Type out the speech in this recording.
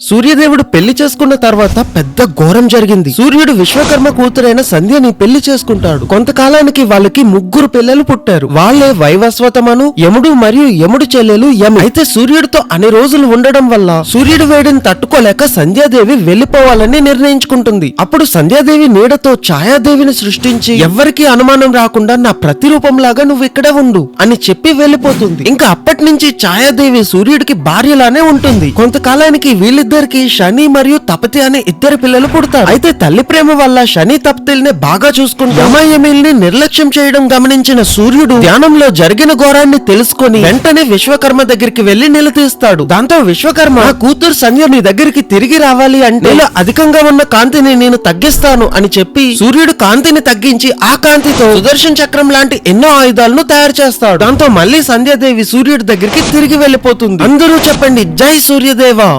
సూర్యదేవుడు పెళ్ళి చేసుకున్న తర్వాత పెద్ద ఘోరం జరిగింది. సూర్యుడు విశ్వకర్మ కూతురైన సంధ్యని పెళ్ళి చేసుకుంటాడు. కొంతకాలానికి వాళ్ళకి ముగ్గురు పిల్లలు పుట్టారు. వాళ్ళే వైవస్వతమను యముడు మరియు యముడు చెల్లెలు యమి. అయితే సూర్యుడితో అన్ని రోజులు ఉండడం వల్ల సూర్యుడు వేడిని తట్టుకోలేక సంధ్యాదేవి వెళ్ళిపోవాలని నిర్ణయించుకుంటుంది. అప్పుడు సంధ్యాదేవి నీడతో ఛాయాదేవిని సృష్టించి ఎవ్వరికీ అనుమానం రాకుండా నా ప్రతిరూపంలాగా నువ్వు ఇక్కడే ఉండు అని చెప్పి వెళ్ళిపోతుంది ఇంకా అప్పటి నుంచి ఛాయాదేవి సూర్యుడికి భార్యలానే ఉంటుంది. కొంతకాలానికి వీళ్ళిద్దరికి శని మరియు తపతి అనే ఇద్దరు పిల్లలు పుడతారు. అయితే తల్లి ప్రేమ వల్ల శని తపతిల్ని బాగా చూసుకుంటూ యమయమిల్ని నిర్లక్ష్యం చేయడం గమనించిన సూర్యుడు ధ్యానంలో జరిగిన ఘోరాన్ని తెలుసుకొని వెంటనే విశ్వకర్మ దగ్గరికి వెళ్ళి నిలదీస్తాడు. దాంతో విశ్వకర్మ కూతురు సంధ్య నీ దగ్గరికి తిరిగి రావాలి అంటే "నీలో అధికంగా ఉన్న కాంతిని నేను తగ్గిస్తాను అని చెప్పి సూర్యుడు కాంతిని తగ్గించి ఆ కాంతితో సుదర్శన్ చక్రం లాంటి ఎన్నో ఆయుధాలను తయారు చేస్తాడు. దాంతో మళ్ళీ సంధ్యాదేవి సూర్యుడి దగ్గరికి తిరిగి వెళ్ళిపోతుంది అందరూ చెప్పండి జై సూర్యదేవా!